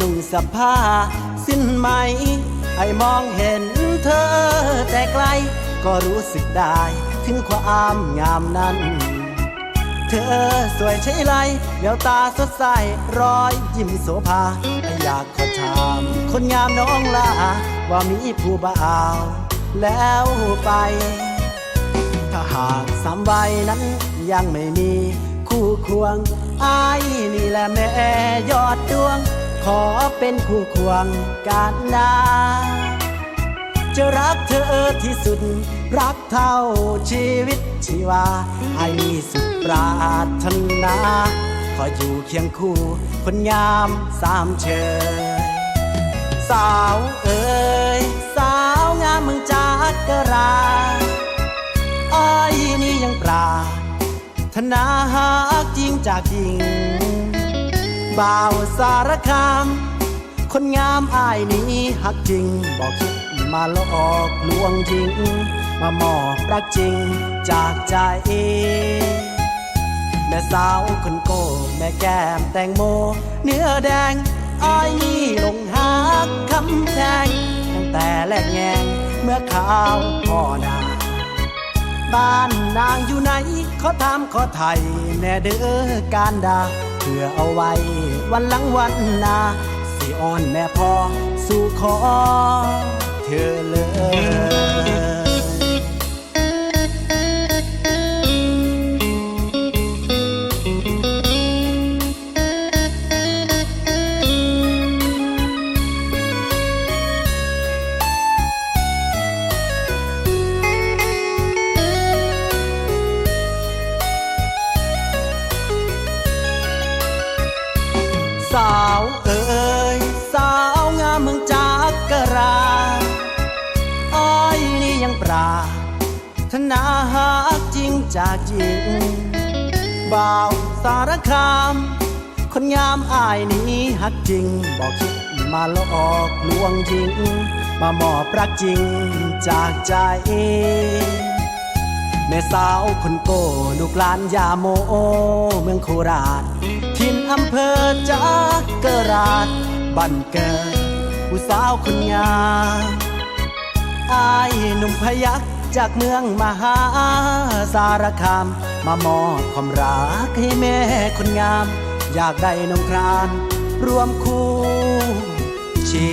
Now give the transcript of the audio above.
นุ่งสภาสิ้นไหมให้มองเห็นเธอแต่ไกล ก็รู้สึกได้ถึงความงามนั้น เธอสวยใช่ไรแววตาสดใสรอยยิ้มโสภาอยากขอถามคนงามน้องลาว่ามีผู้บ่าวแล้วไป ถ้าหากสามใบนั้นยังไม่มีคู่ควงอายนี่แหละแม่ ขอเป็นคู่ควงกันนาจะรักเธอที่สุด รักเท่าชีวิตชีวาไอ้มีสุดปรารถนา ขออยู่เคียงคู่คนงามสามเชยสาวเอ๋ยสาวงามเมืองจากกราไอ้นี่ยังปราถนาหากจริงจากจริง บ่าวสารคาม คนงามอายนี้หักจริง บอกคิดมาหลอกลวงจริง มามอบรักจริงจากใจ แม่สาวคนโก้แม่แก้มแตงโม เนื้อแดงอายนี่ลงหักคำแพงตั้งแต่แรกแงงเมื่อข่าวพ่อนาบ้านนางอยู่ไหนขอถามขอไทยแน่เด้อการดา เพื่อเอาไว้ วันหลังวันหนาสิอ่อนแม่พอสู่ขอเธอเลย สาวเอ๋ยสาวงามเมืองจากกราอ้ายนี่ยังปราถนาหากจริงจากจริงบ่าวสารคาม คนงามอายนี้ฮักจริงบอกคิดมาลอกลวงจริง มาหมอบรักจริงจากใจแม่สาวคนโกลูกหลานยาโม เมืองโคราช ถิ่นอำเภอจากกราชบ้านเกิดผู้สาวคนงามอายหนุ่มพยักจากเมืองมหาสารคาม มามอบความรักให้แม่คนงาม อยากได้นงคราน รวมคู่ชี